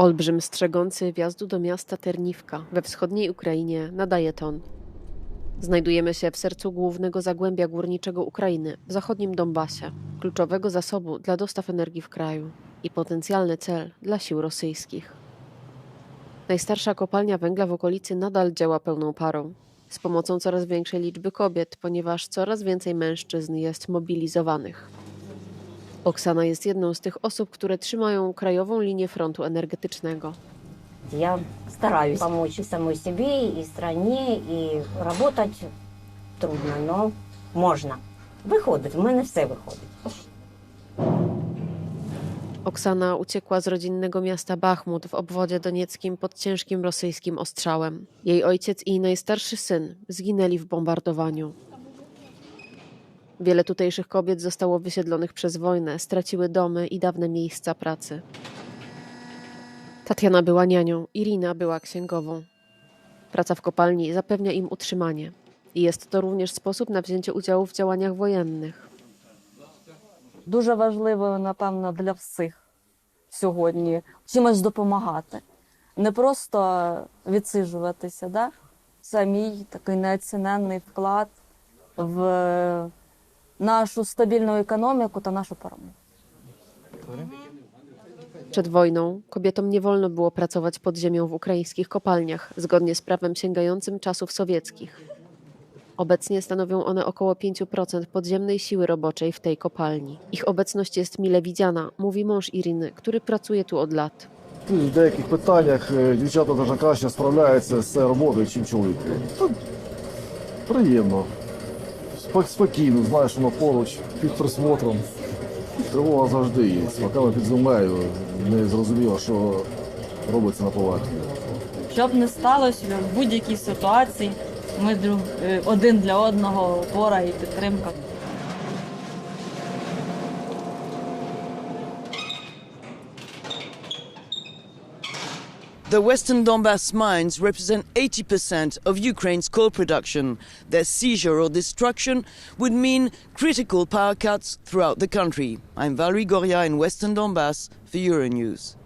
Olbrzym strzegący wjazdu do miasta Terniwka we wschodniej Ukrainie nadaje ton. Znajdujemy się w sercu głównego zagłębia górniczego Ukrainy, w zachodnim Donbasie, kluczowego zasobu dla dostaw energii w kraju i potencjalny cel dla sił rosyjskich. Najstarsza kopalnia węgla w okolicy nadal działa pełną parą, z pomocą coraz większej liczby kobiet, ponieważ coraz więcej mężczyzn jest mobilizowanych. Oksana jest jedną z tych osób, które trzymają krajową linię frontu energetycznego. Я стараюсь помочь и самой себе, и стране, и работать трудно, но можна. Виходить, в мене все виходить. Oksana uciekła z rodzinnego miasta Bachmut w obwodzie donieckim pod ciężkim rosyjskim ostrzałem. Jej ojciec i najstarszy syn zginęli w bombardowaniu. Wiele tutejszych kobiet zostało wysiedlonych przez wojnę, straciły domy i dawne miejsca pracy. Tatiana była nianią, Irina była księgową. Praca w kopalni zapewnia im utrzymanie. I jest to również sposób na wzięcie udziału w działaniach wojennych. дуже важливо, напевно, для всіх сьогодні чимось допомагати. Не просто відсиджуватися, да? це мій такий неоціненний вклад в нашу стабільну економіку та нашу перемогу. Przed wojną kobietom nie wolno było pracować pod ziemią w ukraińskich kopalniach, zgodnie z prawem sięgającym czasów sowieckich. Obecnie stanowią one około 5% podziemnej siły roboczej w tej kopalni. Ich obecność jest mile widziana, mówi mąż Iriny, który pracuje tu od lat. В деяких питаннях е, дівчата навіть краще справляються з цією роботою, ніж чоловіки. Та приємно. Спок- Спокійно, знаєш, воно поруч, під присмотром. Тривога завжди є. Поки під землею, не зрозуміло, що робиться на поверхні. Щоб не сталося в будь-якій ситуації, ми друг е, один для одного опора і підтримка. The Western Donbass mines represent 80% of Ukraine's coal production. Their seizure or destruction would mean critical power cuts throughout the country. I'm Valerie Goria in Western Donbass for Euronews.